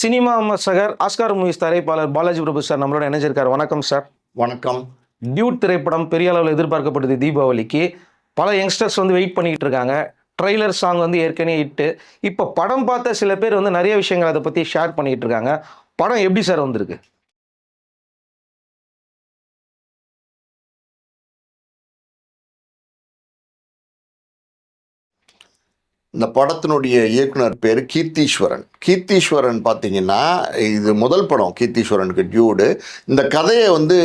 Cinema விமர்சகர் Oscar movies தயாரிப்பாளர் பாலாஜி பிரபு sir நம்மளோட இணைஞ்சிருக்கார். வணக்கம் சார். வணக்கம். டியூட் திரைப்படம் பெரிய அளவில் எதிர்பார்க்கப்படுது தீபாவளிக்கு. பல யங்ஸ்டர்ஸ் வந்து வெயிட் பண்ணிக்கிட்டு இருக்காங்க. ட்ரெய்லர் சாங் வந்து ஏற்கனவே இட்டு இப்போ படம் பார்த்த சில பேர் வந்து நிறைய விஷயங்கள் அதை பற்றி ஷேர் பண்ணிக்கிட்டு இருக்காங்க. படம் எப்படி சார் வந்திருக்கு? இந்த படத்தினுடைய இயக்குனர் பேர் கீர்த்தீஸ்வரன். கீர்த்தீஸ்வரன் பார்த்தீங்கன்னா இது முதல் படம் கீர்த்தீஸ்வரனுக்கு டியூடு. இந்த கதையை வந்து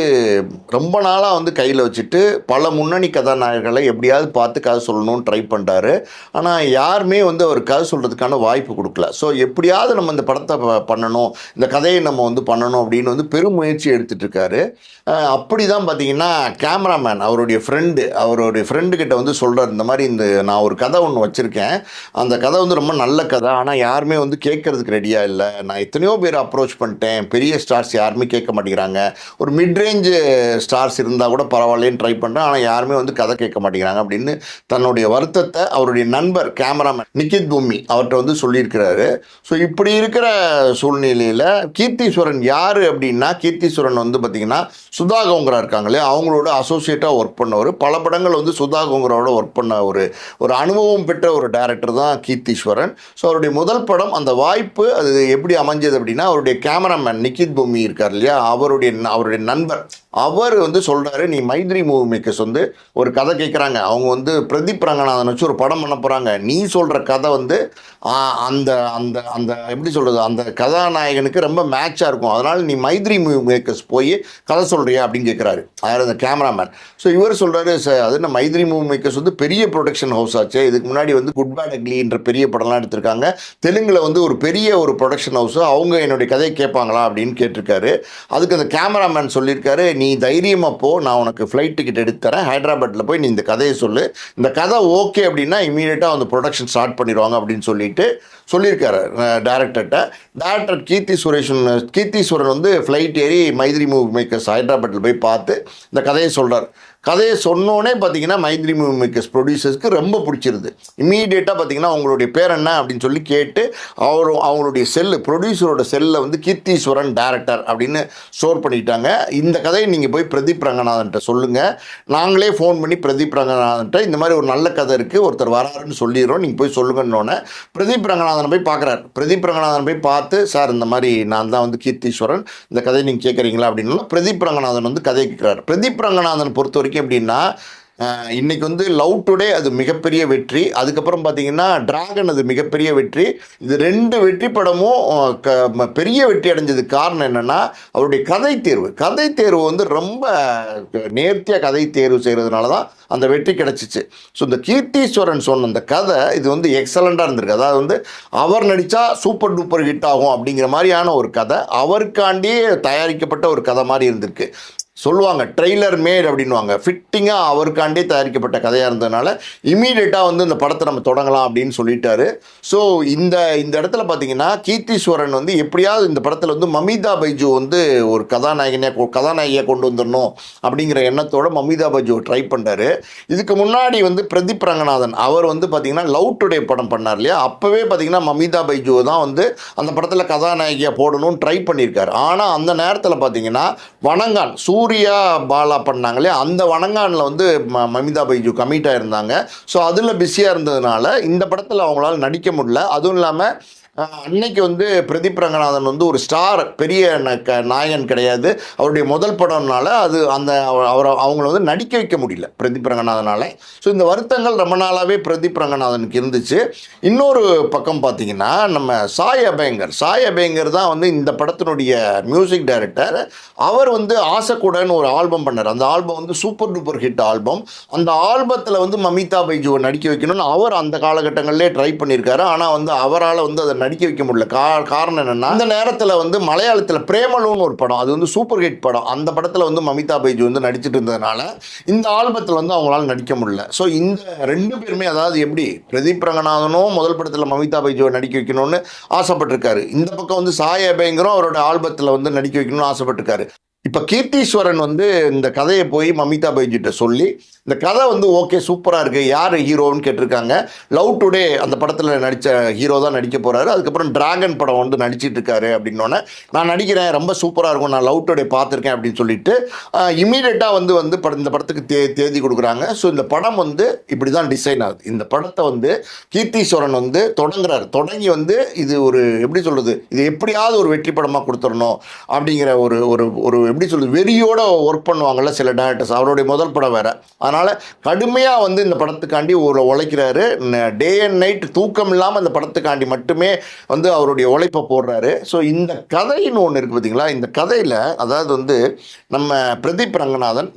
ரொம்ப நாளாக வந்து கையில் வச்சுட்டு பல முன்னணி கதாநாயகர்களை எப்படியாவது பார்த்து கதை சொல்லணும்னு ட்ரை பண்ணுறாரு ஆனால் யாருமே வந்து அவர் கதை சொல்கிறதுக்கான வாய்ப்பு கொடுக்கல. ஸோ எப்படியாவது நம்ம இந்த படத்தை பண்ணணும் இந்த கதையை நம்ம வந்து பண்ணணும் அப்படின்னு வந்து பெரும் முயற்சி இருக்காரு. அப்படி தான் பார்த்தீங்கன்னா கேமராமேன் அவருடைய ஃப்ரெண்டு அவருடைய ஃப்ரெண்டுக்கிட்ட வந்து சொல்கிறார் இந்த மாதிரி இந்த நான் ஒரு கதை ஒன்று வச்சுருக்கேன். அந்த கதை வந்து ரொம்ப நல்ல கதை. ஆனால் யாருமே வந்து கேட்கறதுக்கு ரெடியாக இல்லை. நான் எத்தனையோ பேர் அப்ரோச் பண்ணிட்டேன். பெரிய ஸ்டார்ஸ் யாருமே கேட்க மாட்டேங்கிறாங்க. ஒரு மிட்ரேஞ்சு ஸ்டார்ஸ் இருந்தால் கூட பரவாயில்லன்னு ட்ரை பண்ணுறேன் ஆனால் யாருமே வந்து கதை கேட்க மாட்டேங்கிறாங்க அப்படின்னு தன்னுடைய வருத்தத்தை அவருடைய நண்பர் கேமராமேன் நிக்கித் பூமி அவர்கிட்ட வந்து சொல்லியிருக்கிறாரு. ஸோ இப்படி இருக்கிற சூழ்நிலையில் கீர்த்தீஸ்வரன் யார் அப்படின்னா கீர்த்தீஸ்வரன் வந்து பார்த்திங்கன்னா சுதா கோங்கரா இருக்காங்களே அவங்களோட அசோசியேட்டாக ஒர்க் பண்ணவர். பல படங்கள் வந்து சுதா கோங்கராவோட ஒர்க் பண்ண ஒரு ஒரு அனுபவம் பெற்ற ஒரு டேரக்டர் தான் கீர்த்தீஸ்வரன். ஸோ அவருடைய முதல் படம் அந்த வாய்ப்பு அது எப்படி அமைஞ்சது அப்படின்னா அவருடைய கேமராமேன் நிக்கித் பூமி இருக்கார் இல்லையா? அவருடைய அவருடைய நண்பர். அவர் வந்து சொல்கிறாரு நீ மைத்ரி மூவி மேக்கர்ஸ் வந்து ஒரு கதை கேட்குறாங்க அவங்க வந்து பிரதீப் ரங்கநாதன் வச்சு ஒரு படம் பண்ண போகிறாங்க நீ சொல்கிற கதை வந்து அந்த அந்த அந்த எப்படி சொல்கிறது அந்த கதாநாயகனுக்கு ரொம்ப மேட்சாக இருக்கும். அதனால் நீ மைத்ரி மூவி மேக்கர்ஸ் போய் கதை சொல்கிறியா அப்படின்னு கேட்குறாரு அதாவது அந்த கேமராமேன் ஸோ இவர் சொல்கிறாரு சார் அது என்ன மைத்ரி மூவி மேக்கர்ஸ் வந்து பெரிய ப்ரொடக்ஷன் ஹவுஸ் ஆச்சு. இதுக்கு முன்னாடி வந்து குட் பேட் அக்லின்ற பெரிய படம்லாம் எடுத்திருக்காங்க. தெலுங்கில் வந்து ஒரு பெரிய ஒரு ப்ரொடக்ஷன் ஹவுஸ் அவங்க என்னுடைய கதையை கேட்பாங்களா? அப்படின்னு கேட்டிருக்காரு. அதுக்கு அந்த கேமராமேன் சொல்லியிருக்காரு நீ நீ தைரியமாக போ நான் உனக்கு ஃப்ளைட் டிக்கெட் எடுத்து தரேன். ஹைதராபாத்தில் போய் நீ இந்த கதையை சொல்லு. இந்த கதை ஓகே அப்படின்னா இமீடியட்டாக அந்த ப்ரொடக்ஷன் ஸ்டார்ட் பண்ணிடுவாங்க அப்படின்னு சொல்லிட்டு சொல்லியிருக்காரு டேரக்டர்கிட்ட டேரக்டர் கீர்த்தி சுரேஷன் கீர்த்தி சுரன் வந்து ஃப்ளைட் ஏறி மைத்ரி மூவி மேக்கர்ஸ் ஹைதராபாத்தில் போய் பார்த்து இந்த கதையை சொல்கிறார் கதையை சொன்னோடனே பார்த்தீங்கன்னா மைத்ரி மூவி மேக்கர்ஸ் ப்ரொடியூசர்ஸ்க்கு ரொம்ப பிடிச்சிருது. இம்மீடியட்டாக பார்த்தீங்கன்னா அவங்களுடைய பேர் என்ன அப்படின்னு சொல்லி கேட்டு அவர் அவங்களுடைய செல்லு ப்ரொடியூசரோட செல்லில் வந்து கீர்த்தீஸ்வரன் டேரக்டர் அப்படின்னு ஸ்டோர் பண்ணிட்டாங்க. இந்த கதையை நீங்கள் போய் பிரதீப் ரங்கநாதன்ட்ட சொல்லுங்கள் நாங்களே ஃபோன் பண்ணி பிரதீப் ரங்கநாதன்ட்ட இந்த மாதிரி ஒரு நல்ல கதை இருக்குது ஒருத்தர் வராருன்னு சொல்லிடுறோம். நீங்கள் போய் சொல்லுங்கன்னொன்னே பிரதீப் ரங்கநாதன் போய் பார்க்குறாரு பிரதீப் ரங்கநாதன் போய் பார்த்து சார் இந்த மாதிரி நான் தான் வந்து கீர்த்தீஸ்வரன் இந்த கதையை நீங்கள் கேட்குறீங்களா அப்படின்னா. பிரதீப் ரங்கநாதன் வந்து கதை கேட்குறாரு பிரதீப் ரங்கநாதன் பொறுத்த வரைக்கும் எப்படின்னா அப்படின்னா இன்னைக்கு வந்து லவ் டுடே அது மிகப்பெரிய வெற்றி. அதுக்கப்புறம் பார்த்தீங்கன்னா டிராகன் அது மிகப்பெரிய வெற்றி. இது ரெண்டு வெற்றி படமும் க ம- பெரிய வெற்றி அடைஞ்சதுக்கு காரணம் என்னென்னா அவருடைய கதை தேர்வு. கதை தேர்வு வந்து ரொம்ப நேர்த்தியாக கதை தேர்வு செய்கிறதுனால தான் அந்த வெற்றி கிடச்சிச்சு. ஸோ இந்த கீர்த்தீஸ்வரன் சொன்ன அந்த கதை இது வந்து எக்ஸலண்ட்டாக இருந்திருக்கு. அதாவது வந்து அவர் நடித்தா சூப்பர் டூப்பர் ஹிட் ஆகும் அப்படிங்கிற மாதிரியான ஒரு கதை அவருக்காண்டியே தயாரிக்கப்பட்ட ஒரு கதை மாதிரி இருந்திருக்கு. சொல்லுவாங்க ட்ரெய்லர் மேட் அப்படின்வாங்க ஃபிட்டிங்காக அவருக்காண்டே தயாரிக்கப்பட்ட கதையாக இருந்ததுனால இமீடியட்டாக வந்து இந்த படத்தை நம்ம தொடங்கலாம் அப்படின்னு சொல்லிட்டாரு. ஸோ இந்த இந்த இடத்துல பார்த்தீங்கன்னா கீர்த்தீஸ்வரன் வந்து எப்படியாவது இந்த படத்தில் வந்து மமிதா பைஜு வந்து ஒரு கதாநாயகனே கதாநாயகியாக கொண்டு வந்துடணும் அப்படிங்கிற எண்ணத்தோட மமிதா பைஜு ட்ரை பண்ணுறாரு இதுக்கு முன்னாடி வந்து பிரதீப் ரங்கநாதன் அவர் வந்து பார்த்தீங்கன்னா லவ் டுடே படம் பண்ணார் இல்லையா? அப்போவே பார்த்தீங்கன்னா மமிதா பைஜு தான் வந்து அந்த படத்தில் கதாநாயகியாக போடணும்னு ட்ரை பண்ணியிருக்காரு. ஆனால் அந்த நேரத்தில் பார்த்தீங்கன்னா வணங்கான் சூ பாலா பண்ணாங்களே அந்த வணங்கானில் வந்து ம மமிதா பைஜு கமிட் ஆகிருந்தாங்க ஸோ அதில் பிஸியாக இருந்ததுனால இந்த படத்தில் அவங்களால நடிக்க முடியல. அதுவும் இல்லாமல் அன்னைக்கு வந்து பிரதீப் ரங்கநாதன் வந்து ஒரு ஸ்டார் பெரிய ந- க- நாயகன் கிடையாது. அவருடைய முதல் படம்னால அது அந்த அவரை அவங்கள வந்து நடிக்க வைக்க முடியல பிரதீப் ரங்கநாதனால். ஸோ இந்த வருத்தங்கள் ரொம்ப நாளாகவே பிரதீப் ரங்கநாதனுக்கு இருந்துச்சு. இன்னொரு பக்கம் பார்த்தீங்கன்னா நம்ம சாய் அபயங்கர் சாய் அபயங்கர் தான் வந்து இந்த படத்தினுடைய மியூசிக் டைரக்டர் அவர் வந்து ஆசைக்கூடன்னு ஒரு ஆல்பம் பண்ணார். அந்த ஆல்பம் வந்து சூப்பர் டூப்பர் ஹிட் ஆல்பம். அந்த ஆல்பத்தில் வந்து மமிதா பைஜுவை நடிக்க வைக்கணும்னு அவர் அந்த காலகட்டங்களிலே ட்ரை பண்ணியிருக்காரு ஆனால் வந்து அவரால் வந்து அதை நடிக்க வைக்க முடியல. கா காரணம் என்னென்னா அந்த நேரத்தில் வந்து மலையாளத்தில் பிரேமலுன்னு ஒரு படம் அது வந்து சூப்பர் ஹிட் படம். அந்த படத்தில் வந்து மமிதா பைஜு வந்து நடிச்சிட்டு இருந்ததுனால இந்த ஆல்பத்தில் வந்து அவங்களால நடிக்க முடியல. ஸோ இந்த ரெண்டு பேருமே அதாவது எப்படி பிரதீப் ரங்கநாதனும் முதல் படத்தில் மமிதா பைஜுவை நடிக்க வைக்கணும்னு ஆசைப்பட்டிருக்காரு. இந்த பக்கம் வந்து சாய் அபேங்கரும் அவரோட ஆல்பத்தில் வந்து நடிக்க வைக்கணும்னு ஆசைப்பட்டிருக்காரு. இப்போ கீர்த்தீஸ்வரன் வந்து இந்த கதையை போய் மமிதா பைஜிட்ட சொல்லி இந்த கதை வந்து ஓகே சூப்பராக இருக்குது யார் ஹீரோன்னு கேட்டிருக்காங்க. லவ் டுடே அந்த படத்தில் நடித்த ஹீரோ தான் நடிக்க போகிறாரு அதுக்கப்புறம் டிராகன் படம் வந்து நடிச்சிட்டு இருக்காரு அப்படின்னோடனே நான் நடிக்கிறேன் ரொம்ப சூப்பராக இருக்கும் நான் லவ் டுடே பார்த்துருக்கேன் அப்படின்னு சொல்லிட்டு இமீடியட்டாக வந்து வந்து பட- இந்த படத்துக்கு தே தேதி கொடுக்குறாங்க. ஸோ இந்த படம் வந்து இப்படி தான் டிசைன் ஆகுது. இந்த படத்தை வந்து கீர்த்தீஸ்வரன் வந்து தொடங்குறாரு. தொடங்கி வந்து இது ஒரு எப்படி சொல்கிறது இது எப்படியாவது ஒரு வெற்றி படமாக கொடுத்துடணும் அப்படிங்கிற ஒரு ஒரு ஒரு எப்படி சொல்லுது வெறியோட ஒர்க் பண்ணுவாங்கல்ல சில டேரக்டர்ஸ் அவருடைய முதல் படம் வேறு. அதனால் கடுமையாக வந்து இந்த படத்துக்காண்டி ஒரு உழைக்கிறாரு. டே அண்ட் நைட் தூக்கம் இல்லாமல் அந்த படத்துக்காண்டி மட்டுமே வந்து அவருடைய உழைப்பை போடுறாரு. ஸோ இந்த கதைன்னு ஒன்று இருக்குது பார்த்தீங்களா இந்த கதையில் அதாவது வந்து நம்ம பிரதீப் ரங்கநாதன்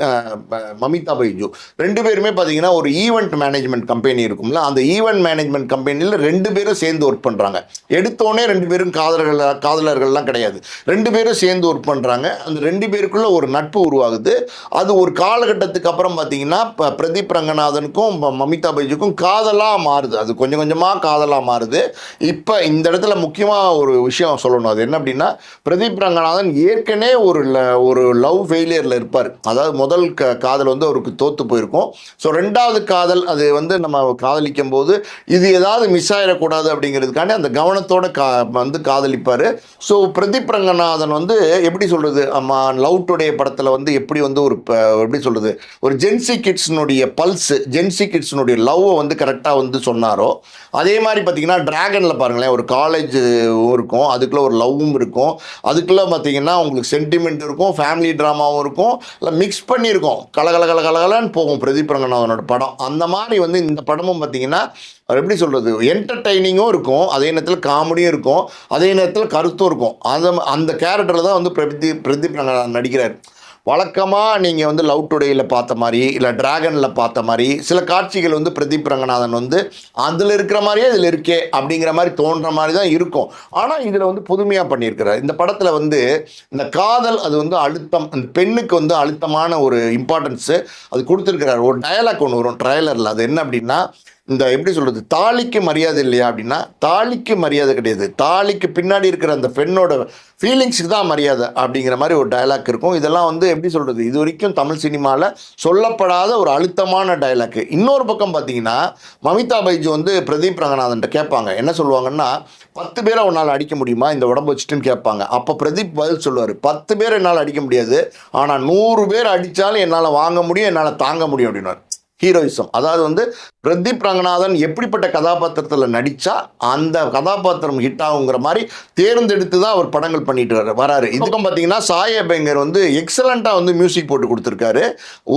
மமிதா பைஜு ரெண்டு பேருமே பார்த்தீங்கன்னா ஒரு ஈவெண்ட் மேனேஜ்மெண்ட் கம்பெனி இருக்கும்ல. அந்த ஈவெண்ட் மேனேஜ்மெண்ட் கம்பெனியில் ரெண்டு பேரும் சேர்ந்து ஒர்க் பண்ணுறாங்க எடுத்தோடனே ரெண்டு பேரும் காதலர்கள் காதலர்கள்லாம் கிடையாது. ரெண்டு பேரும் சேர்ந்து ஒர்க் பண்ணுறாங்க அந்த ரெண்டு பேருக்குள்ள ஒரு நட்பு உருவாகுது. அது ஒரு காலகட்டத்துக்கு அப்புறம் பார்த்தீங்கன்னா இப்போ பிரதீப் ரங்கநாதனுக்கும் மமிதா பைஜுக்கும் காதலாக மாறுது. அது கொஞ்சம் கொஞ்சமாக காதலாக மாறுது. இப்போ இந்த இடத்துல முக்கியமாக ஒரு விஷயம் சொல்லணும். அது என்ன அப்படின்னா பிரதீப் ரங்கநாதன் ஏற்கனவே ஒரு ல- ஒரு லவ் ஃபெயிலியரில் இருப்பார். அதாவது முதல் க காதல் வந்து அவருக்கு தோற்று போயிருக்கும். ஸோ ரெண்டாவது காதல் அது வந்து நம்ம காதலிக்கும் போது இது ஏதாவது மிஸ் ஆகிடக்கூடாது அப்படிங்கிறதுக்காண்டி அந்த கவனத்தோட கா வந்து காதலிப்பார். ஸோ பிரதீப் ரங்கநாதன் வந்து எப்படி சொல்கிறது அம்மா லவ் டுடே படத்தில் வந்து எப்படி வந்து ஒரு எப்படி சொல்கிறது ஒரு ஜென்சி கிட்ஸ்னுடைய பல்ஸ் ஜென்சி கிட்ஸ்னுடைய லவ்வை வந்து கரெக்டாக வந்து சொன்னாரோ அதே மாதிரி பார்த்தீங்கன்னா ட்ராகனில் பாருங்களேன் ஒரு காலேஜ் இருக்கும் அதுக்குள்ளே ஒரு லவ்வும் இருக்கும் அதுக்குள்ளே பார்த்தீங்கன்னா உங்களுக்கு சென்டிமெண்ட் இருக்கும் ஃபேமிலி ட்ராமாவும் இருக்கும் இல்லை மிக்ஸ் பண்ணியிருக்கோம். கலகல கல கலகலன்னு போகும் பிரதீப் ரங்கநாதனோட படம். அந்த மாதிரி வந்து இந்த படமும் பார்த்தீங்கன்னா அவர் எப்படி சொல்கிறது என்டர்டைனிங்கும் இருக்கும் அதே நேரத்தில் காமெடியும் இருக்கும் அதே நேரத்தில் கருத்தும் இருக்கும். அந்த அந்த கேரக்டரில் தான் வந்து பிரதி பிரதீப் ரங்கநாதன் நடிக்கிறார். வழக்கமாக நீங்கள் வந்து லவ் டுடேயில் பார்த்த மாதிரி இல்லை டிராகனில் பார்த்த மாதிரி சில காட்சிகள் வந்து பிரதீப் ரங்கநாதன் வந்து அதில் இருக்கிற மாதிரியே இதில் இருக்கே அப்படிங்கிற மாதிரி தோன்ற மாதிரி தான் இருக்கும். ஆனால் இதில் வந்து புதுமையாக பண்ணியிருக்கிறார். இந்த படத்தில் வந்து இந்த காதல் அது வந்து அழுத்தம் அந்த பெண்ணுக்கு வந்து அழுத்தமான ஒரு இம்பார்ட்டன்ஸு அது கொடுத்துருக்கிறார். ஒரு டயலாக் ஒன்று வரும் ட்ரைலரில் அது என்ன அப்படின்னா இந்த எப்படி சொல்கிறது தாலிக்கு மரியாதை இல்லையா அப்படின்னா தாலிக்கு மரியாதை கிடையாது. தாலிக்கு பின்னாடி இருக்கிற அந்த பெண்ணோட ஃபீலிங்ஸுக்கு தான் மரியாதை அப்படிங்கிற மாதிரி ஒரு டயலாக் இருக்கும். இதெல்லாம் வந்து எப்படி சொல்கிறது இது வரைக்கும் தமிழ் சினிமாவில் சொல்லப்படாத ஒரு அழுத்தமான டயலாக் இன்னொரு பக்கம் பார்த்தீங்கன்னா மமிதா பைஜு வந்து பிரதீப் ரங்கநாதன்ட்ட கேட்பாங்க. என்ன சொல்லுவாங்கன்னா பத்து பேரை உன்னால் அடிக்க முடியுமா? இந்த உடம்பு வச்சுட்டுன்னு கேட்பாங்க. அப்போ பிரதீப் பதில் சொல்லுவார். பத்து பேர் என்னால் அடிக்க முடியாது. ஆனால் நூறு பேர் அடித்தாலும் என்னால் வாங்க முடியும் என்னால் தாங்க முடியும் அப்படின்னார் ஹீரோயிசம். அதாவது வந்து பிரதீப் ரங்கநாதன் எப்படிப்பட்ட கதாபாத்திரத்தில் நடித்தா அந்த கதாபாத்திரம் ஹிட் ஆகுங்கிற மாதிரி தேர்ந்தெடுத்து தான் அவர் படங்கள் பண்ணிட்டு வர வராரு. இதுக்கும் பார்த்தீங்கன்னா சாய பெங்கர் வந்து எக்ஸலண்ட்டாக வந்து மியூசிக் போட்டு கொடுத்துருக்காரு.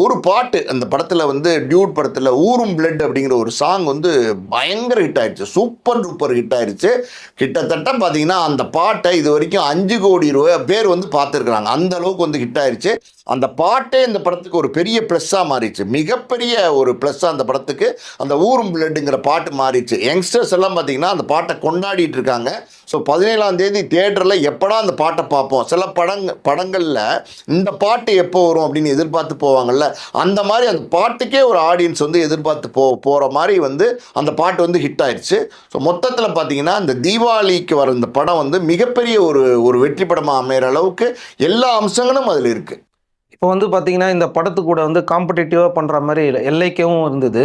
ஒரு பாட்டு அந்த படத்தில் வந்து டியூட் படத்தில் ஊரும் பிளட் அப்படிங்கிற ஒரு சாங் வந்து பயங்கர ஹிட் ஆயிடுச்சு சூப்பர் டூப்பர் ஹிட் ஆயிடுச்சு கிட்டத்தட்ட பார்த்தீங்கன்னா அந்த பாட்டை இது வரைக்கும் அஞ்சு கோடி ரூபாய் பேர் வந்து பார்த்துருக்குறாங்க. அந்த அளவுக்கு வந்து ஹிட் ஆயிடுச்சு அந்த பாட்டே இந்த படத்துக்கு ஒரு பெரிய ப்ளஸ்ஸாக மாறிடுச்சு. மிகப்பெரிய ஒரு ப்ளஸ்ஸாக அந்த படத்துக்கு அந்த ஊரும் பிளட்டுங்கிற பாட்டு மாறிடுச்சு. யங்ஸ்டர்ஸ் எல்லாம் பார்த்தீங்கன்னா அந்த பாட்டை கொண்டாடிட்டு இருக்காங்க. ஸோ பதினேழாம் தேதி தேட்டரில் எப்படா அந்த பாட்டை பார்ப்போம்? சில படங்க படங்களில் இந்த பாட்டு எப்போ வரும் அப்படின்னு எதிர்பார்த்து போவாங்கல்ல? அந்த மாதிரி அந்த பாட்டுக்கே ஒரு ஆடியன்ஸ் வந்து எதிர்பார்த்து போ போகிற மாதிரி வந்து அந்த பாட்டு வந்து ஹிட் ஆயிடுச்சு. ஸோ மொத்தத்தில் பார்த்தீங்கன்னா இந்த தீபாவளிக்கு வர இந்த படம் வந்து மிகப்பெரிய ஒரு ஒரு வெற்றி படமாக அமைகிற அளவுக்கு எல்லா அம்சங்களும் அதில் இருக்குது இப்போ வந்து பார்த்தீங்கன்னா இந்த படத்து கூட வந்து காம்படிட்டிவாக பண்ணுற மாதிரி எல்லைக்கவும் இருந்தது.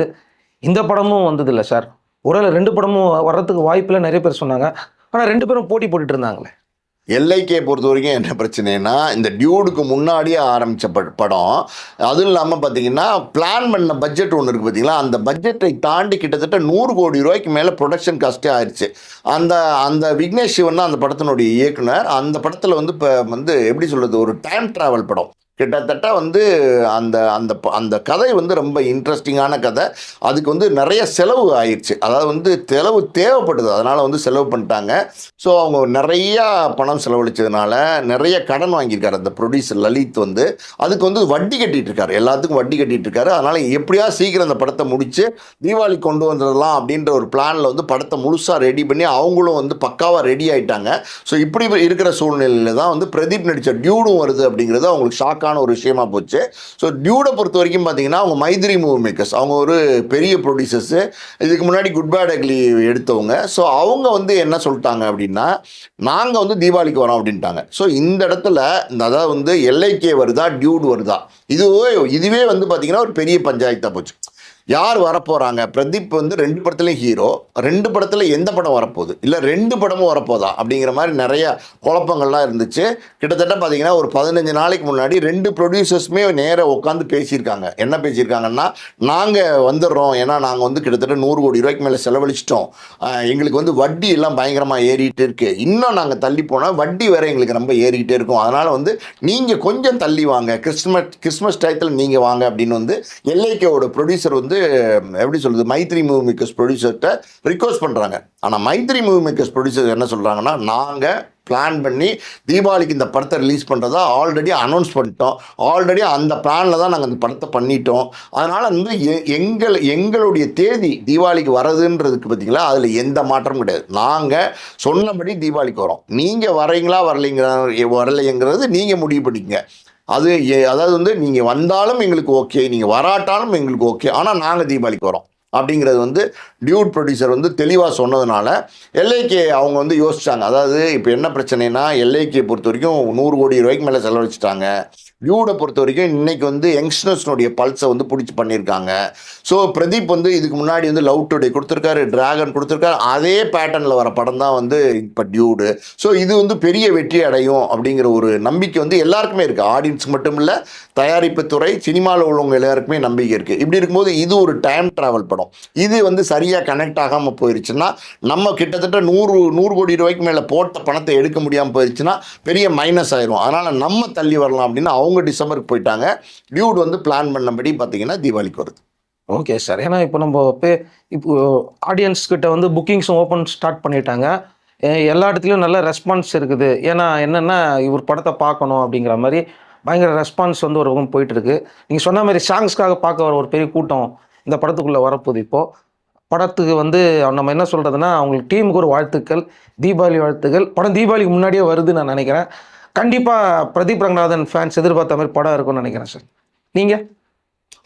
இந்த படமும் வந்தது இல்லை சார் ஒருவேளை ரெண்டு படமும் வர்றதுக்கு வாய்ப்பில்லை நிறைய பேர் சொன்னாங்க. ஆனால் ரெண்டு பேரும் போட்டி போட்டுட்டு இருந்தாங்களே. எல்ஐகே பொறுத்த வரைக்கும் என்ன பிரச்சனைனா இந்த டியூடுக்கு முன்னாடியே ஆரம்பித்த ப படம். அதுவும் இல்லாமல் பார்த்தீங்கன்னா பிளான் பண்ண பட்ஜெட் ஒன்று இருக்குது பார்த்தீங்களா அந்த பட்ஜெட்டை தாண்டி கிட்டத்தட்ட நூறு கோடி ரூபாய்க்கு மேலே ப்ரொடக்ஷன் காஸ்ட்டே ஆயிடுச்சு அந்த அந்த விக்னேஷ் சிவன் தான் அந்த படத்தினுடைய இயக்குனர். அந்த படத்தில் வந்து இப்போ வந்து எப்படி சொல்கிறது ஒரு டைம் ட்ராவல் படம். கிட்டத்தட்ட வந்து அந்த அந்த ப- அந்த கதை வந்து ரொம்ப இன்ட்ரெஸ்டிங்கான கதை. அதுக்கு வந்து நிறைய செலவு ஆயிடுச்சு அதாவது வந்து செலவு தேவைப்படுது அதனால் வந்து செலவு பண்ணிட்டாங்க. ஸோ அவங்க நிறையா பணம் செலவழிச்சதுனால நிறைய கடன் வாங்கியிருக்காரு. அந்த ப்ரொடியூசர் லலித் வந்து அதுக்கு வந்து வட்டி கட்டிகிட்டு இருக்காரு எல்லாத்துக்கும் வட்டி கட்டிகிட்டு இருக்காரு அதனால் எப்படியா சீக்கிரம் அந்த படத்தை முடித்து தீபாவளி கொண்டு வந்துடலாம் அப்படின்ற ஒரு பிளானில் வந்து படத்தை முழுசாக ரெடி பண்ணி அவங்களும் வந்து பக்காவாக ரெடி ஆகிட்டாங்க ஸோ இப்படி இருக்கிற சூழ்நிலையில் தான் வந்து பிரதீப் நடித்த டியூடும் வருது அப்படிங்கிறது அவங்களுக்கு ஷாக்காக ஷாக்கான ஒரு விஷயமா போச்சு. ஸோ டியூடை பொறுத்த வரைக்கும் பார்த்தீங்கன்னா அவங்க மைத்ரி மூவி மேக்கர்ஸ் அவங்க ஒரு பெரிய ப்ரொடியூசர்ஸு இதுக்கு முன்னாடி குட் பேட் அக்லி எடுத்தவங்க. ஸோ அவங்க வந்து என்ன சொல்லிட்டாங்க அப்படின்னா நாங்கள் வந்து தீபாவளிக்கு வரோம் அப்படின்ட்டாங்க. ஸோ இந்த இடத்துல இந்த அதாவது வந்து எல்ஐகே வருதா டியூட் வருதா? இதுவே இதுவே வந்து பார்த்தீங்கன்னா ஒரு பெரிய பஞ்சாயத்தாக போச்சு. யார் வரப்போகிறாங்க பிரதீப் வந்து ரெண்டு படத்துலையும் ஹீரோ ரெண்டு படத்தில் எந்த படம் வரப்போகுது? இல்லை ரெண்டு படமும் வரப்போதா? அப்படிங்கிற மாதிரி நிறைய குழப்பங்கள்லாம் இருந்துச்சு. கிட்டத்தட்ட பார்த்தீங்கன்னா ஒரு பதினஞ்சு நாளைக்கு முன்னாடி ரெண்டு ப்ரொடியூசர்ஸுமே நேராக உட்காந்து பேசியிருக்காங்க. என்ன பேசியிருக்காங்கன்னா நாங்கள் வந்துடுறோம். ஏன்னா நாங்கள் வந்து கிட்டத்தட்ட நூறு கோடி ரூபாய்க்கு மேலே செலவழிச்சிட்டோம். எங்களுக்கு வந்து வட்டி எல்லாம் பயங்கரமாக ஏறிட்டு இருக்கு. இன்னும் நாங்கள் தள்ளி போனால் வட்டி வேற எங்களுக்கு ரொம்ப ஏறிக்கிட்டே இருக்கும். அதனால் வந்து நீங்கள் கொஞ்சம் தள்ளி வாங்க. கிறிஸ்மஸ் கிறிஸ்மஸ் டயத்தில் நீங்கள் வாங்க அப்படின்னு வந்து எல்ஐகேவோட ப்ரொடியூசர் வந்து எப்படி சொல்றது மைத்ரி மூவி மேக்கர்ஸ் ப்ரொடியூசர்கிட்ட ரிக்வஸ்ட் பண்ணுறாங்க ஆனால் மைத்ரி மூவி மேக்கர்ஸ் ப்ரொடியூசர் என்ன சொல்கிறாங்கன்னா நாங்கள் பிளான் பண்ணி தீபாவளிக்கு இந்த படத்தை ரிலீஸ் பண்ணுறதா ஆல்ரெடி அனௌன்ஸ் பண்ணிட்டோம். ஆல்ரெடி அந்த பிளானில் தான் நாங்கள் அந்த படத்தை பண்ணிட்டோம். அதனால் வந்து எ- எங்கள் எங்களுடைய தேதி தீபாவளிக்கு வரதுன்றதுக்கு பார்த்தீங்களா அதில் எந்த மாற்றமும் கிடையாது. நாங்கள் சொன்னபடி தீபாவளிக்கு வரோம் நீங்கள் வரீங்களா வரலைங்கிற வரலைங்கிறது நீங்கள் முடிவு பண்ணிக்கங்க. அது அதாவது வந்து நீங்கள் வந்தாலும் எங்களுக்கு ஓகே நீங்கள் வராட்டாலும் எங்களுக்கு ஓகே ஆனால் நாங்கள் தீபாவளிக்கு வரோம். அப்படிங்கிறது வந்து டியூட் ப்ரொடியூசர் வந்து தெளிவாக சொன்னதுனால எல்ஐகே அவங்க வந்து யோசிச்சாங்க. அதாவது இப்போ என்ன பிரச்சனைனா எல்ஐகே பொறுத்த வரைக்கும் நூறு கோடி ரூபாய்க்கு மேலே செலவழிச்சிட்டாங்க. டியூடை பொறுத்த வரைக்கும் இன்னைக்கு வந்து யங்ஸ்டர்ஸ்னுடைய பல்ஸை வந்து பிடிச்சி பண்ணியிருக்காங்க. ஸோ பிரதீப் வந்து இதுக்கு முன்னாடி வந்து லவ் டுடே கொடுத்துருக்காரு டிராகன் கொடுத்துருக்காரு. அதே பேட்டர்னில் வர படம் தான் வந்து இப்போ டியூடு. ஸோ இது வந்து பெரிய வெற்றி அடையும் அப்படிங்கிற ஒரு நம்பிக்கை வந்து எல்லாருக்குமே இருக்குது ஆடியன்ஸ்க்கு மட்டும் இல்லை தயாரிப்பு துறை சினிமாவில் உள்ளவங்க எல்லாருக்குமே நம்பிக்கை இருக்குது இப்படி இருக்கும்போது இது ஒரு டைம் ட்ராவல் படம். இது வந்து சரியாக கனெக்ட் ஆகாமல் போயிருச்சுன்னா நம்ம கிட்டத்தட்ட நூறு நூறு கோடி ரூபாய்க்கு மேலே போட்ட பணத்தை எடுக்க முடியாமல் போயிருச்சுன்னா பெரிய மைனஸ் ஆயிரும். அதனால் நம்ம தள்ளி வரலாம் அப்படின்னு அவங்க டிசம்பருக்கு போயிட்டாங்க. டியூட் வந்து பிளான் பண்ணபடி பார்த்தீங்கன்னா தீபாவளிக்கு வருது. Okay sir. ஏன்னா இப்போ நம்ம பே இப்போ ஆடியன்ஸ் கிட்ட வந்து புக்கிங்ஸும் ஓப்பன் ஸ்டார்ட் பண்ணிட்டாங்க. எல்லா இடத்துலையும் நல்ல ரெஸ்பான்ஸ் இருக்குது. ஏன்னா என்னென்னா இவர் படத்தை பார்க்கணும் அப்படிங்கிற மாதிரி பயங்கர ரெஸ்பான்ஸ் வந்து ஒரு பக்கம் போயிட்டுருக்கு. நீங்கள் சொன்ன மாதிரி சாங்ஸ்க்காக பார்க்க வர ஒரு பெரிய கூட்டம் இந்த படத்துக்குள்ளே வரப்போகுது இப்போது படத்துக்கு வந்து நம்ம என்ன சொல்கிறதுனா அவங்களுக்கு டீமுக்கு ஒரு வாழ்த்துக்கள் தீபாவளி வாழ்த்துக்கள். படம் தீபாவளிக்கு முன்னாடியே வருதுன்னு நான் நினைக்கிறேன். கண்டிப்பாக பிரதீப் ரங்கநாதன் ஃபேன்ஸ் எதிர்பார்த்த மாதிரி படம் இருக்கும்னு நினைக்கிறேன் சார். நீங்கள்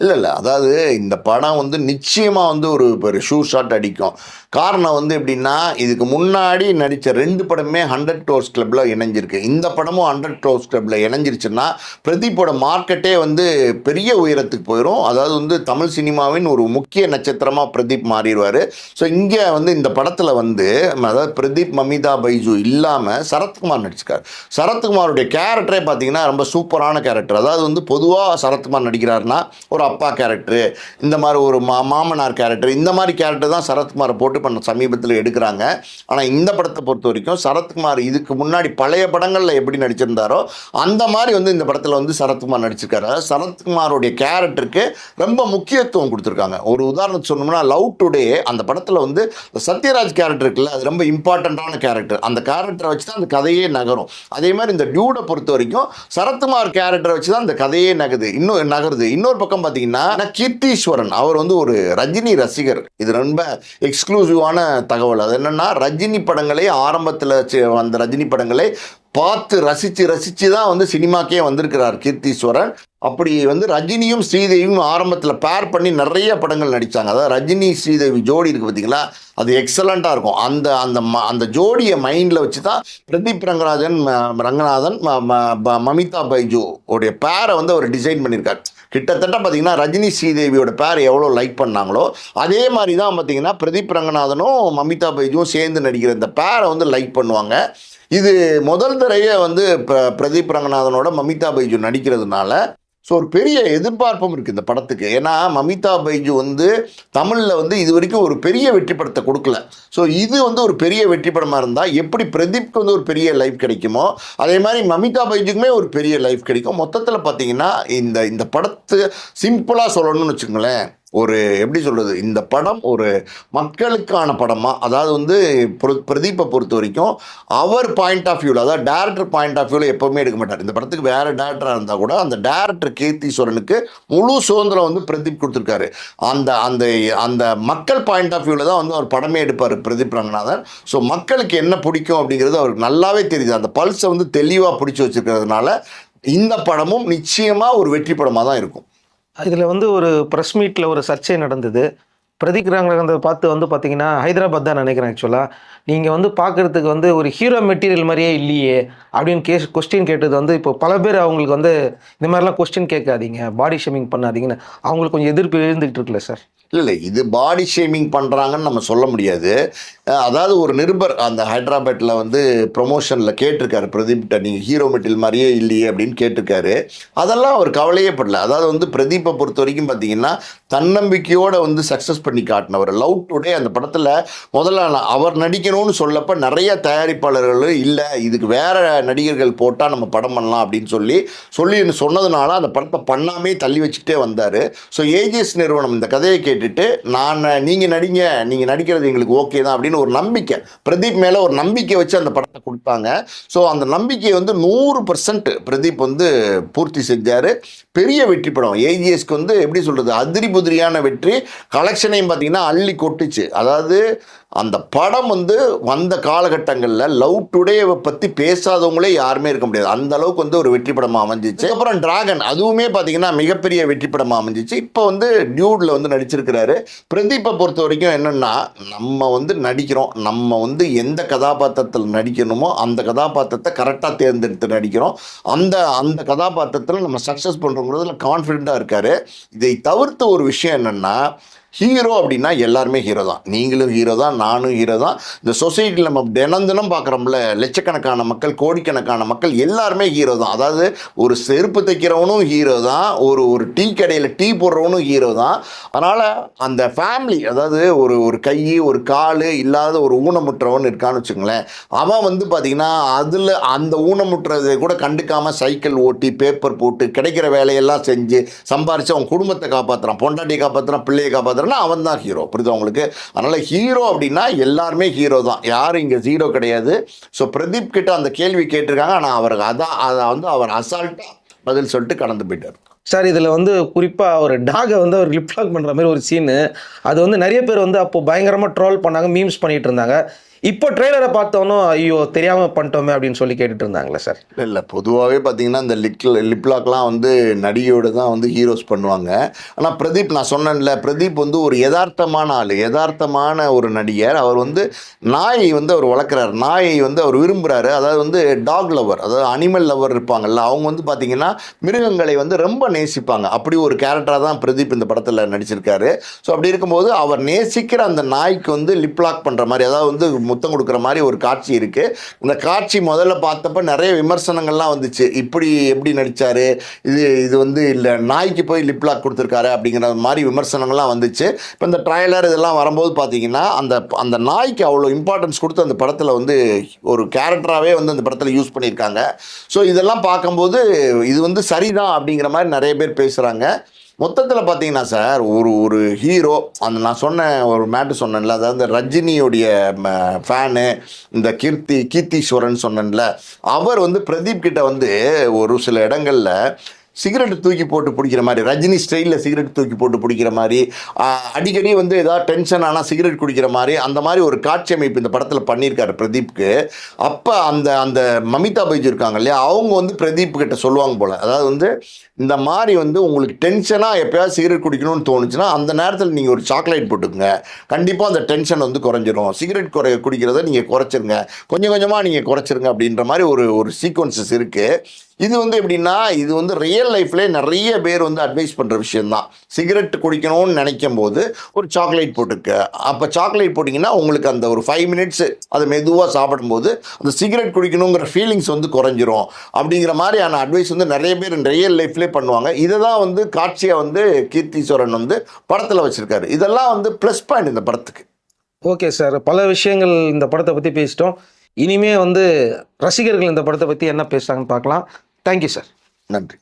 இல்லை இல்லை. அதாவது இந்த படம் வந்து நிச்சயமாக வந்து ஒரு ஒரு ஷூ ஷாட் அடிக்கும். காரணம் வந்து எப்படின்னா இதுக்கு முன்னாடி நடித்த ரெண்டு படமே ஹண்ட்ரட் டோர்ஸ் கிளப்பில் இணைஞ்சிருக்கு. இந்த படமும் ஹண்ட்ரட் டோர்ஸ் கிளப்பில் இணைஞ்சிருச்சுன்னா பிரதீப்போட மார்க்கெட்டே வந்து பெரிய உயரத்துக்கு போயிடும் அதாவது வந்து தமிழ் சினிமாவின் ஒரு முக்கிய நட்சத்திரமாக பிரதீப் மாறிடுவார். ஸோ இங்கே வந்து இந்த படத்தில் வந்து அதாவது பிரதீப் மமிதா பைஜு இல்லாமல் சரத்குமார் நடிச்சிருக்கார். சரத்குமாருடைய கேரக்டரே பார்த்தீங்கன்னா ரொம்ப சூப்பரான கேரக்டர் அதாவது வந்து பொதுவாக சரத்குமார் நடிக்கிறாருன்னா ஒரு அப்பா கேரக்டரு இந்த மாதிரி ஒரு மா மாமனார் கேரக்டர் இந்த மாதிரி கேரக்டர் தான் சரத்குமாரை போட்டு பண்ண சமீபத்தில் எடுக்கிறாங்க. ஆனால் இந்த படத்தை பொறுத்த வரைக்கும் சரத்குமார் இதுக்கு முன்னாடி பழைய படங்களில் எப்படி நடிச்சிருந்தாரோ அந்த மாதிரி வந்து இந்த படத்தில் வந்து சரத்குமார் நடிச்சிருக்காரு. அதாவது சரத்குமாரோடைய கேரக்டருக்கு ரொம்ப முக்கியத்துவம் கொடுத்துருக்காங்க. ஒரு உதாரணத்துக்கு சொன்னோம்னா லவ் டுடே அந்த படத்தில் வந்து சத்யராஜ் கேரக்டர் இருக்குல்ல அது ரொம்ப இம்பார்ட்டண்ட்டான கேரக்டர் அந்த கேரக்டரை வச்சு தான் அந்த கதையே நகரும். அதே மாதிரி இந்த டியூடை பொறுத்த வரைக்கும் சரத்குமார் கேரக்டரை வச்சு தான் அந்த கதையே நகருது இன்னும் நகருது. இன்னொரு பக்கம் பார்த்தீங்கன்னா கீர்த்தீஸ்வரன். அவர் வந்து ஒரு ரஜினி ரசிகர். இது ரொம்ப எக்ஸ்க்ளூசிவான தகவல். அது என்னென்னா ரஜினி படங்களே ஆரம்பத்தில் வந்த ரஜினி படங்களே பார்த்து ரசித்து ரசித்து தான் வந்து சினிமாக்கே வந்திருக்கிறார் கீர்த்தீஸ்வரன். அப்படி வந்து ரஜினியும் ஸ்ரீதேவியும் ஆரம்பத்தில் பேர் பண்ணி நிறைய படங்கள் நடித்தாங்க அதாவது ரஜினி ஸ்ரீதேவி ஜோடி இருக்குது பார்த்தீங்களா அது எக்ஸலண்ட்டாக இருக்கும். அந்த அந்த ம அந்த ஜோடியை மைண்டில் வச்சு தான் பிரதீப் ரங்கராஜன் ரங்கநாதன் ப- மமிதா பைஜு உடைய பேரை வந்து அவர் டிசைன் பண்ணியிருக்கார் கிட்டத்தட்ட பார்த்தீங்கன்னா ரஜினி ஸ்ரீதேவியோட பேர் எவ்வளோ லைக் பண்ணாங்களோ அதே மாதிரி தான் பார்த்தீங்கன்னா பிரதீப் ரங்கநாதனும் மமிதா பைஜும் சேர்ந்து நடிக்கிற இந்த பேரை வந்து லைக் பண்ணுவாங்க. இது முதல் தடவையே வந்து பிர- பிரதீப் ரங்கநாதனோட மமிதா பைஜு நடிக்கிறதுனால ஸோ ஒரு பெரிய எதிர்பார்ப்பும் இருக்குது இந்த படத்துக்கு. ஏன்னா மமிதா பைஜு வந்து தமிழில் வந்து இது வரைக்கும் ஒரு பெரிய வெற்றி படத்தை கொடுக்கல. ஸோ இது வந்து ஒரு பெரிய வெற்றி படமாக இருந்தால் எப்படி பிரதீப்க்கு வந்து ஒரு பெரிய லைஃப் கிடைக்குமோ அதே மாதிரி மமிதா பைஜுக்குமே ஒரு பெரிய லைஃப் கிடைக்கும். மொத்தத்தில் பார்த்தீங்கன்னா இந்த இந்த படத்து சிம்பிளாக சொல்லணும்னு வச்சுக்கோங்களேன். ஒரு எப்படி சொல்கிறது இந்த படம் ஒரு மக்களுக்கான படமாக அதாவது வந்து பிரதீப்பை பொறுத்த வரைக்கும் அவர் பாயிண்ட் ஆஃப் வியூவில் அதாவது டேரக்டர் பாயிண்ட் ஆஃப் வியூவில் எப்போவுமே எடுக்க மாட்டார். இந்த படத்துக்கு வேறு டேரக்டராக இருந்தால் கூட அந்த டேரக்டர் கீர்த்தீஸ்வரனுக்கு முழு சுதந்திரம் வந்து பிரதீப் கொடுத்துருக்காரு. அந்த அந்த அந்த மக்கள் பாயிண்ட் ஆஃப் வியூவில் தான் வந்து அவர் படமே எடுப்பார் பிரதீப் ரங்கநாதன். ஸோ மக்களுக்கு என்ன பிடிக்கும் அப்படிங்கிறது அவருக்கு நல்லாவே தெரியுது. அந்த பல்ஸை வந்து தெளிவாக பிடிச்சி வச்சுருக்கிறதுனால இந்த படமும் நிச்சயமாக ஒரு வெற்றி படமாக தான் இருக்கும். இதில் வந்து ஒரு ப்ரெஸ் மீட்டில் ஒரு சர்ச்சை நடந்தது. பிரதீக் ரங்கநாதனை பார்த்து வந்து பார்த்தீங்கன்னா ஹைதராபாத் தான் நினைக்கிறேன் ஆக்சுவலாக நீங்கள் வந்து பார்க்குறதுக்கு வந்து ஒரு ஹீரோ மெட்டீரியல் மாதிரியே இல்லையே அப்படின்னு கேஸ் கொஸ்டின் கேட்டது வந்து இப்போ பல பேர் அவங்களுக்கு வந்து இந்த மாதிரிலாம் கொஸ்டின் கேட்காதீங்க பாடி ஷேமிங் பண்ணாதீங்கன்னு. அவங்களுக்கு கொஞ்சம் எதிர்ப்பு எழுந்துக்கிட்டு இருக்குல்ல சார் இல்லை இல்லை இது பாடி ஷேமிங் பண்ணுறாங்கன்னு நம்ம சொல்ல முடியாது. அதாவது ஒரு நிருபர் அந்த ஹைதராபாத்தில் வந்து ப்ரொமோஷனில் கேட்டிருக்காரு பிரதீப்கிட்ட நீங்கள் ஹீரோ மெட்டில் மாதிரியே இல்லையே அப்படின்னு கேட்டிருக்காரு. அதெல்லாம் அவர் கவலையே படல. அதாவது வந்து பிரதீப்பை பொறுத்த வரைக்கும் பார்த்தீங்கன்னா தன்னம்பிக்கையோடு வந்து சக்ஸஸ் பண்ணி காட்டினவர். லவ் டுடே அந்த படத்தில் முதல்ல அவர் நடிக்கணும்னு சொல்லப்போ நிறைய தயாரிப்பாளர்கள் இல்லை இதுக்கு வேற நடிகர்கள் போட்டால் நம்ம படம் பண்ணலாம் அப்படின்னு சொல்லி சொல்லி சொன்னதுனால அந்த படத்தை பண்ணாமே தள்ளி வச்சுட்டே வந்தார். ஸோ ஏஜிஎஸ் நிறுவனம் இந்த கதையை கேட்டுட்டு நான் நீங்கள் நடிங்க நீங்கள் நடிக்கிறது எங்களுக்கு ஓகே தான் அப்படின்னு ஒரு நம்பிக்கை. பிரதீப் மேலே ஒரு நம்பிக்கை வச்சு அந்த படத்தை கொடுத்தாங்க. ஸோ அந்த நம்பிக்கையை வந்து நூறு பர்சன்ட் பிரதீப் வந்து பூர்த்தி செஞ்சார். பெரிய வெற்றி படம். ஏஜிஎஸ்க்கு வந்து எப்படி சொல்கிறது அதிரி புதிரியான வெற்றி கலெக்ஷனையும் பார்த்தீங்கன்னா அள்ளி கொட்டுச்சு. அதாவது அந்த படம் வந்து வந்த காலகட்டங்களில் லவ் டுடேவை பற்றி பேசாதவங்களே யாருமே இருக்க முடியாது. அந்த அளவுக்கு வந்து ஒரு வெற்றி படமாக அமைஞ்சிச்சு. அப்புறம் டிராகன் அதுவுமே பார்த்தீங்கன்னா மிகப்பெரிய வெற்றி படமாக அமைஞ்சிச்சு. இப்போ வந்து டியூடில் வந்து நடிச்சிருக்க இருக்கிறாரு பிரதீப்பை பொறுத்த வரைக்கும் என்னென்னா நம்ம வந்து நடிக்கிறோம். நம்ம வந்து எந்த கதாபாத்திரத்தில் நடிக்கணுமோ அந்த கதாபாத்திரத்தை கரெக்டாக தேர்ந்தெடுத்து நடிக்கிறோம். அந்த அந்த கதாபாத்திரத்தில் நம்ம சக்ஸஸ் பண்ணுறோங்கிறதுல கான்ஃபிடெண்ட்டாக இருக்கார். இதை தவிர்த்த ஒரு விஷயம் என்னென்னா ஹீரோ அப்படின்னா எல்லாருமே ஹீரோ தான். நீங்களும் ஹீரோ தான் நானும் ஹீரோ தான். இந்த சொசைட்டியில் நம்ம தினம் தினம் பார்க்குறோம்ல லட்சக்கணக்கான மக்கள் கோடிக்கணக்கான மக்கள் எல்லாருமே ஹீரோ தான். அதாவது ஒரு செருப்பு தைக்கிறவனும் ஹீரோ தான். ஒரு ஒரு டீ கடையில் டீ போடுறவனும் ஹீரோ தான். அதனால் அந்த ஃபேமிலி அதாவது ஒரு ஒரு கை ஒரு கால் இல்லாத ஒரு ஊனமுற்றவன் இருக்கான்னு வச்சுக்கோங்களேன். அவன் வந்து பார்த்திங்கன்னா அதில் அந்த ஊனமுற்றதை கூட கண்டுக்காமல் சைக்கிள் ஓட்டி பேப்பர் போட்டு கிடைக்கிற வேலையெல்லாம் செஞ்சு சம்பாரித்து அவன் குடும்பத்தை காப்பாற்றுறான் பொண்டாட்டியை காப்பாற்றுறான் பிள்ளையை காப்பாற்றுறான்னா அவன் தான் ஹீரோ புரியுதா உங்களுக்கு? அதனால் ஹீரோ அப்படின்னா எல்லாருமே ஹீரோ தான். யாரும் இங்கே ஜீரோ கிடையாது. ஸோ பிரதீப் கிட்ட அந்த கேள்வி கேட்டிருக்காங்க. ஆனால் அவருக்கு அதான் அதை வந்து அவர் அசால்ட்டாக பதில் சொல்லிட்டு கடந்து போயிட்டார். சார் இதில் வந்து குறிப்பாக ஒரு டாகை வந்து அவர் லிப்லாக் பண்ணுற மாதிரி ஒரு சீனு அது வந்து நிறைய பேர் வந்து அப்போ பயங்கரமாக ட்ரோல் பண்ணாங்க மீம்ஸ் பண்ணிகிட்டு இருந்தாங்க. இப்போ ட்ரெய்லரை பார்த்தோன்னோ ஐயோ தெரியாமல் பண்ணிட்டோமே அப்படின்னு சொல்லி கேட்டுட்டு இருந்தாங்களே சார்? இல்லை இல்லை. பொதுவாகவே பார்த்தீங்கன்னா இந்த லிக் லிப்லாக்லாம் வந்து நடிகையோடு தான் வந்து ஹீரோஸ் பண்ணுவாங்க. ஆனால் பிரதீப் நான் சொன்னேன்ல பிரதீப் வந்து ஒரு யதார்த்தமான ஆள். யதார்த்தமான ஒரு நடிகர். அவர் வந்து நாயை வந்து அவர் வளர்க்குறாரு. நாயை வந்து அவர் விரும்புகிறாரு அதாவது வந்து டாக் லவர் அதாவது அனிமல் லவர் இருப்பாங்கல்ல அவங்க வந்து பார்த்தீங்கன்னா மிருகங்களை வந்து ரொம்ப நேசிப்பாங்க. அப்படி ஒரு கேரக்டராக தான் பிரதீப் இந்த படத்தில் நடிச்சிருக்காரு. ஸோ அப்படி இருக்கும்போது அவர் நேசிக்கிற அந்த நாய்க்கு வந்து லிப்லாக் பண்ணுற மாதிரி அதாவது வந்து முத்தம் கொடுக்குற மாதிரி ஒரு காட்சி இருக்குது இந்த காட்சி முதல்ல பார்த்தப்ப நிறைய விமர்சனங்கள்லாம் வந்துச்சு. இப்படி எப்படி நடித்தார் இது இது வந்து இல்லை நாய்க்கு போய் லிப்லாக் கொடுத்துருக்காரு அப்படிங்கிற மாதிரி விமர்சனங்கள்லாம் வந்துச்சு. இப்போ இந்த ட்ரைலர் இதெல்லாம் வரும்போது பார்த்தீங்கன்னா அந்த அந்த நாய்க்கு அவ்வளோ இம்பார்ட்டன்ஸ் கொடுத்து அந்த படத்தில் வந்து ஒரு கேரக்டராகவே வந்து அந்த படத்தில் யூஸ் பண்ணியிருக்காங்க. ஸோ இதெல்லாம் பார்க்கும்போது இது வந்து சரிதான் அப்படிங்கிற மாதிரி நிறைய பேர் பேசுகிறாங்க மொத்தத்தில் பார்த்தீங்கன்னா சார் ஒரு ஒரு ஹீரோ அந்த நான் சொன்ன ஒரு மேட்டு சொன்னேன்ல அதாவது ரஜினியுடைய ஃபேனு இந்த கீர்த்தி கீர்த்தீஸ்வரன் சொன்னேன்ல அவர் வந்து பிரதீப் கிட்ட வந்து ஒரு சில இடங்களில் சிகரெட் தூக்கி போட்டு பிடிக்கிற மாதிரி ரஜினி ஸ்டைலில் சிகரெட் தூக்கி போட்டு பிடிக்கிற மாதிரி அடிக்கடி வந்து ஏதாவது டென்ஷன் ஆனால் சிகரெட் குடிக்கிற மாதிரி அந்த மாதிரி ஒரு காட்சி அமைப்பு இந்த படத்தில் பண்ணியிருக்காரு பிரதீப்க்கு. அப்போ அந்த அந்த மமிதா பைஜ் இருக்காங்க இல்லையா அவங்க வந்து பிரதீப் கிட்ட சொல்லுவாங்க போல். அதாவது வந்து இந்த மாதிரி வந்து உங்களுக்கு டென்ஷனாக எப்போயாவது சிகரெட் குடிக்கணும்னு தோணுச்சுன்னா அந்த நேரத்தில் நீங்கள் ஒரு சாக்லேட் போட்டுக்குங்க. கண்டிப்பாக அந்த டென்ஷன் வந்து குறைஞ்சிரும். சிகரெட் குறை குடிக்கிறத நீங்கள் குறைச்சிருங்க. கொஞ்சம் கொஞ்சமாக நீங்கள் குறைச்சிருங்க அப்படின்ற மாதிரி ஒரு ஒரு சீக்வன்சஸ் இருக்குது இது வந்து எப்படின்னா இது வந்து ரியல் லைஃப்லேயே நிறைய பேர் வந்து அட்வைஸ் பண்ணுற விஷயம்தான். சிகரெட் குடிக்கணும்னு நினைக்கும் போது ஒரு சாக்லேட் போட்டுக்க. அப்போ சாக்லேட் போட்டிங்கன்னா உங்களுக்கு அந்த ஒரு ஃபைவ் மினிட்ஸ் அதை மெதுவாக சாப்பிடும்போது அந்த சிகரெட் குடிக்கணுங்கிற ஃபீலிங்ஸ் வந்து குறைஞ்சிரும். அப்படிங்கிற மாதிரியான அட்வைஸ் வந்து நிறைய பேர் ரியல் லைஃப்லேயே பண்ணுவாங்க. இதை தான் வந்து காட்சியாக வந்து கீர்த்தீஸ்வரன் வந்து படத்தில் வச்சுருக்காரு. இதெல்லாம் வந்து ப்ளஸ் பாயிண்ட் இந்த படத்துக்கு. ஓகே சார் பல விஷயங்கள் இந்த படத்தை பற்றி பேசிட்டோம். இனிமே வந்து ரசிகர்கள் இந்த படத்தை பற்றி என்ன பேசுகிறாங்கன்னு பார்க்கலாம். Thank you sir. நன்றி.